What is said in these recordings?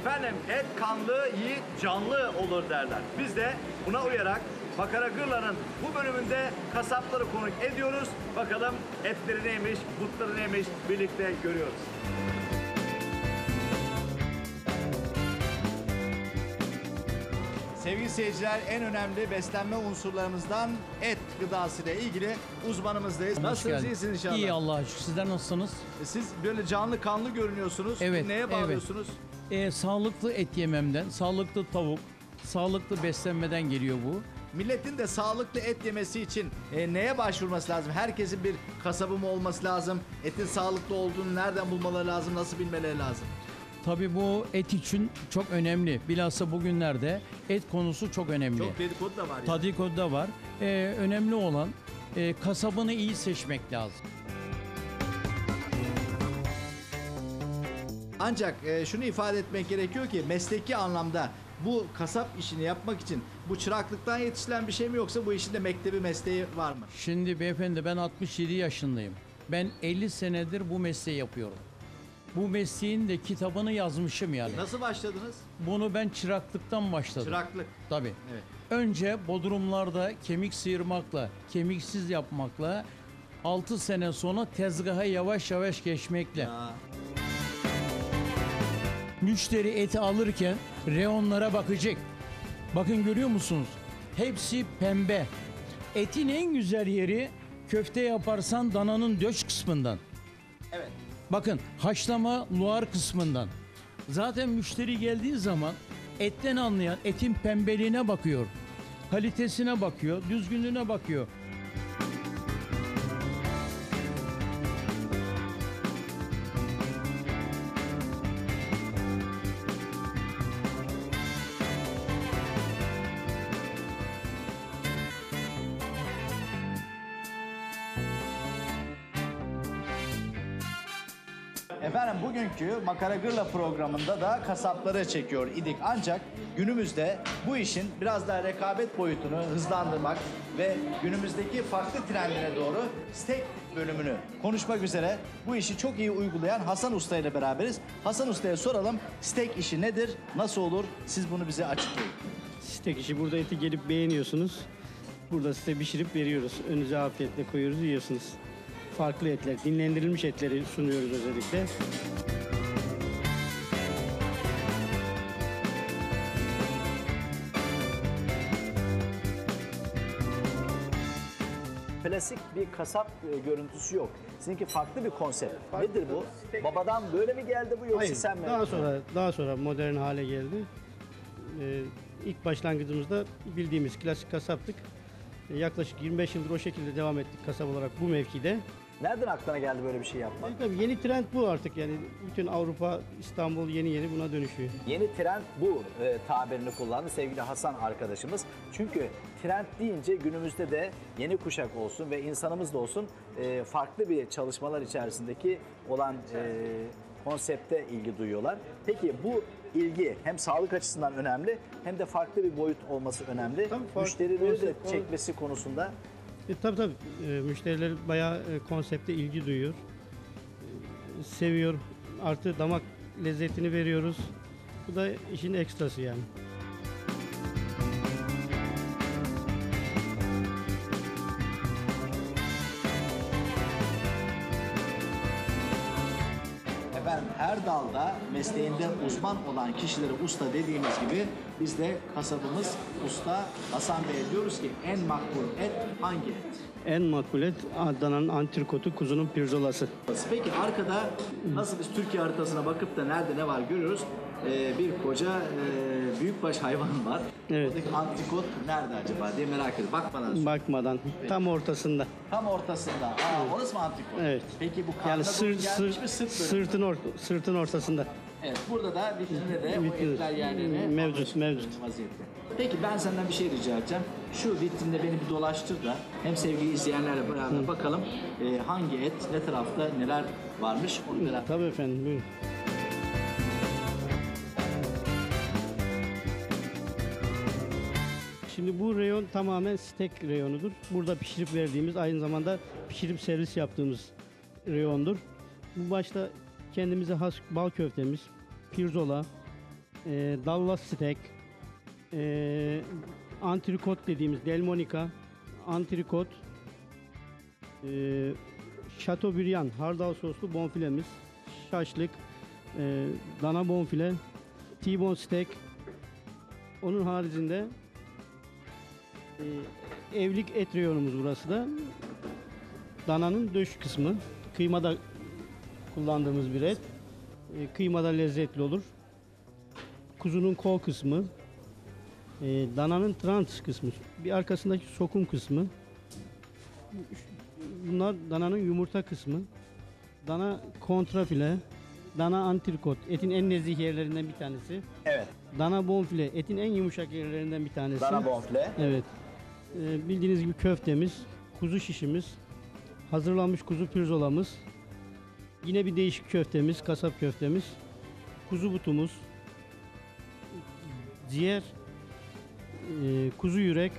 Efendim et kanlı, yiğit canlı olur derler. Biz de buna uyarak Makara Gırla'nın bu bölümünde kasapları konuk ediyoruz. Bakalım etleri neymiş, butları neymiş birlikte görüyoruz. Sevgili seyirciler en önemli beslenme unsurlarımızdan et gıdası ile ilgili uzmanımızdayız. Nasılsınız? geldin. iyisiniz inşallah. İyi Allah'a şükür. Sizler nasılsınız? Siz böyle canlı kanlı görünüyorsunuz. Evet, Neye evet. bağlıyorsunuz? Ee, sağlıklı et yememden, sağlıklı tavuk, sağlıklı beslenmeden geliyor bu. Milletin de sağlıklı et yemesi için e, neye başvurması lazım? Herkesin bir kasabı mı olması lazım? Etin sağlıklı olduğunu nereden bulmaları lazım? Nasıl bilmeleri lazım? Tabii bu et için çok önemli. Bilhassa bugünlerde et konusu çok önemli. Çok dedikodu da var ya. Tadikodu da var. Ee, önemli olan e, kasabını iyi seçmek lazım. Ancak e, şunu ifade etmek gerekiyor ki mesleki anlamda bu kasap işini yapmak için bu çıraklıktan yetişilen bir şey mi yoksa bu işin de mektebi mesleği var mı? Şimdi beyefendi ben 67 yaşındayım. Ben 50 senedir bu mesleği yapıyorum. Bu mesleğin de kitabını yazmışım yani. Nasıl başladınız? Bunu ben çıraklıktan başladım. Çıraklık. Tabii. Evet. Önce bodrumlarda kemik sıyırmakla, kemiksiz yapmakla 6 sene sonra tezgaha yavaş yavaş geçmekle. Ya, Müşteri eti alırken reyonlara bakacak. Bakın görüyor musunuz? Hepsi pembe. Etin en güzel yeri köfte yaparsan dananın döş kısmından. evet. Bakın haşlama luar kısmından. Zaten müşteri geldiği zaman etten anlayan etin pembeliğine bakıyor. Kalitesine bakıyor, düzgünlüğüne bakıyor. Efendim bugünkü Makara Gırla programında da kasapları çekiyor idik. Ancak günümüzde bu işin biraz daha rekabet boyutunu hızlandırmak ve günümüzdeki farklı trendine doğru steak bölümünü konuşmak üzere bu işi çok iyi uygulayan Hasan Usta ile beraberiz. Hasan Usta'ya soralım steak işi nedir, nasıl olur? Siz bunu bize açıklayın. Steak işi burada eti gelip beğeniyorsunuz. Burada size pişirip veriyoruz. Önünüze afiyetle koyuyoruz, yiyorsunuz. Farklı etler, dinlendirilmiş etleri sunuyoruz özellikle. Klasik bir kasap e, görüntüsü yok. Sizinki farklı bir konsept. Nedir bu? Babadan böyle mi geldi bu yoksa Hayır, sen mi? daha sonra daha sonra modern hale geldi. Ee, ilk başlangıcımızda bildiğimiz klasik kasaptık. Ee, Yaklaşık 25 yıldır o şekilde devam ettik kasap olarak bu mevkide. Nereden aklına geldi böyle bir şey yapmak? Tabii yeni trend bu artık yani bütün Avrupa, İstanbul yeni yeni buna dönüşüyor. Yeni trend bu e, tabirini kullandı sevgili Hasan arkadaşımız. Çünkü trend deyince günümüzde de yeni kuşak olsun ve insanımız da olsun e, farklı bir çalışmalar içerisindeki olan e, konsepte ilgi duyuyorlar. Peki bu ilgi hem sağlık açısından önemli hem de farklı bir boyut olması önemli. Tabii farklı Müşterileri de konsept, çekmesi konusunda E, tabii tabii. E, müşteriler bayağı e, konsepte ilgi duyuyor. E, seviyor. Artı damak lezzetini veriyoruz. Bu da işin ekstrası yani. Mesleğinde uzman olan kişileri usta dediğimiz gibi biz de kasabımız usta Hasan Bey diyoruz ki en makbul et hangi et? En makbul et Adana'nın antrikotu, kuzunun pirzolası. Peki arkada nasıl biz Türkiye haritasına bakıp da nerede ne var görüyoruz. Ee, bir koca e, büyükbaş hayvan var. Evet. Oradaki antikot nerede acaba diye merak ediyorum. Bakmadan sonra. Bakmadan tam ortasında. Tam ortasında. Aa, orası mı antikot? Evet. Peki bu karnına Yani doğru sırt, gelmiş sırt, mi sırt sırtın, or, sırtın ortasında. Evet, burada da vitrinde de bu Vitrinde. etler yerlerine Mevcut, mevcut. Vaziyette. Peki ben senden bir şey rica edeceğim. Şu vitrinde beni bir dolaştır da hem sevgili izleyenlerle beraber bakalım e, hangi et, ne tarafta neler varmış onu merak Tabii efendim buyurun. Şimdi bu reyon tamamen steak reyonudur. Burada pişirip verdiğimiz aynı zamanda pişirip servis yaptığımız reyondur. Bu başta kendimize has bal köftemiz, pirzola, e, Dallas steak, e, antrikot dediğimiz Delmonica, antrikot, e, Chateaubriand hardal soslu bonfilemiz, şaşlık, e, dana bonfile, T-bone steak. Onun haricinde e, evlilik et reyonumuz burası da. Dananın döş kısmı. Kıymada kullandığımız bir et. E, kıymada lezzetli olur. Kuzunun kol kısmı. E, dananın trans kısmı. Bir arkasındaki sokum kısmı. Bunlar dananın yumurta kısmı. Dana kontrafile. Dana antrikot. Etin en nezih yerlerinden bir tanesi. Evet. Dana bonfile. Etin en yumuşak yerlerinden bir tanesi. Dana bonfile. Evet. Ee, bildiğiniz gibi köftemiz, kuzu şişimiz, hazırlanmış kuzu pirzolamız, yine bir değişik köftemiz, kasap köftemiz, kuzu butumuz, ciğer, e, kuzu yürek,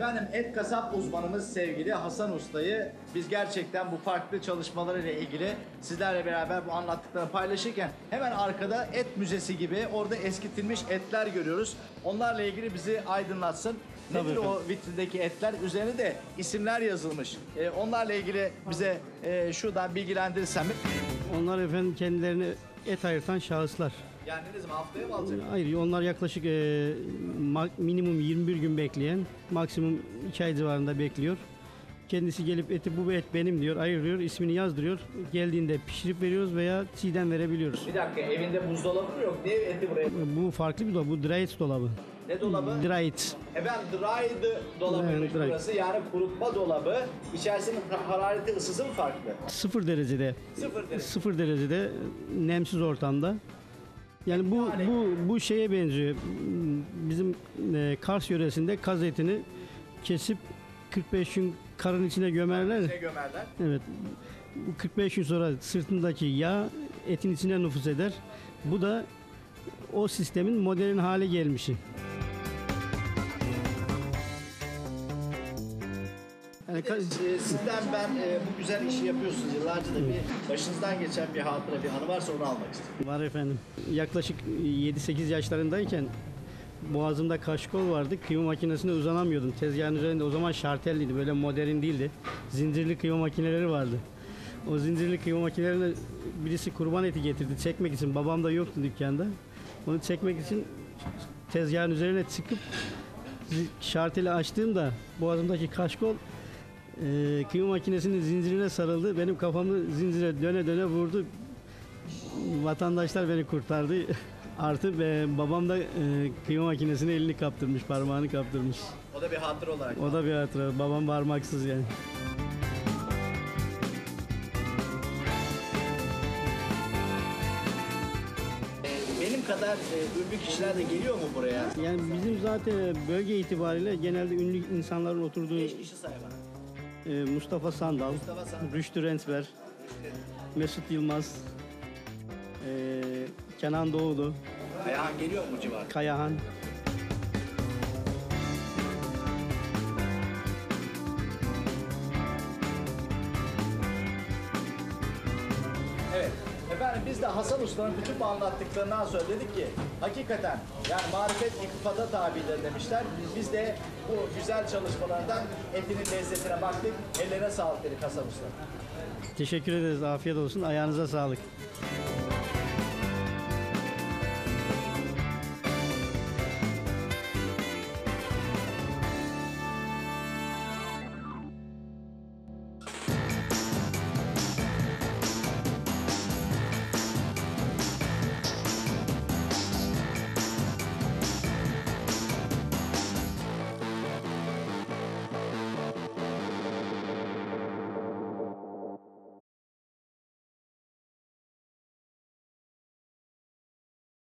Efendim et kasap uzmanımız sevgili Hasan Usta'yı biz gerçekten bu farklı çalışmalarıyla ilgili sizlerle beraber bu anlattıklarını paylaşırken hemen arkada et müzesi gibi orada eskitilmiş etler görüyoruz. Onlarla ilgili bizi aydınlatsın. Nedir Tabii o vitrindeki etler? Üzerine de isimler yazılmış. Ee, onlarla ilgili bize e, şuradan bilgilendirirsen mi? onlar efendim kendilerini et ayırtan şahıslar. Yani ne zaman haftaya mı alacak? Hayır, onlar yaklaşık e, minimum 21 gün bekleyen, maksimum 2 ay civarında bekliyor. Kendisi gelip eti bu et benim diyor, ayırıyor, ismini yazdırıyor. Geldiğinde pişirip veriyoruz veya çiğden verebiliyoruz. Bir dakika evinde buzdolabı mı yok? Niye eti buraya? Bu farklı bir dolabı, bu dry ice dolabı. Ne dolabı? Dry ice. Efendim dried dolabıymış Evet, dry. burası. Yani kurutma dolabı. İçerisinin harareti ısısı mı farklı? Sıfır derecede, Sıfır derece. sıfır derecede nemsiz ortamda. Yani bu bu bu şeye benziyor. Bizim e, Kars yöresinde kaz etini kesip 45 gün karın içine gömerler. Ne gömerler? Evet. Bu 45 gün sonra sırtındaki yağ etin içine nüfuz eder. Bu da o sistemin modern hale gelmişi. Yani ka- Ee, Sizden ben e, bu güzel işi yapıyorsunuz. Yıllarca da bir başınızdan geçen bir hatıra, bir anı varsa onu almak istiyorum. var efendim. Yaklaşık 7-8 yaşlarındayken boğazımda kaşkol vardı. Kıyma makinesine uzanamıyordum. Tezgahın üzerinde o zaman şartelliydi. Böyle modern değildi. Zincirli kıyma makineleri vardı. O zincirli kıyma makinelerine birisi kurban eti getirdi çekmek için. Babam da yoktu dükkanda. Onu çekmek için tezgahın üzerine çıkıp şarteli açtığımda boğazımdaki kaşkol e, kıyma makinesinin zincirine sarıldı. Benim kafamı zincire döne döne vurdu. Vatandaşlar beni kurtardı. Artı be, babam da e, kıyma makinesine elini kaptırmış, parmağını kaptırmış. O da bir hatıra olarak. O da bir hatıra. Babam parmaksız yani. Benim kadar e, ünlü kişiler de geliyor mu buraya? Yani bizim zaten bölge itibariyle genelde ünlü insanların oturduğu Beş kişi say bana. e, Mustafa Sandal, Mustafa Sandal. Rüştü Rentber, Mesut Yılmaz, e, Kenan Doğulu, Ayhan geliyor mu bu civarda? Kayahan. Efendim biz de Hasan Usta'nın bütün bu anlattıklarından sonra dedik ki hakikaten yani marifet iktifada tabidir demişler. Biz de bu güzel çalışmalardan etinin lezzetine baktık. Ellerine sağlık dedik Hasan Usta. Teşekkür ederiz. Afiyet olsun. Ayağınıza sağlık.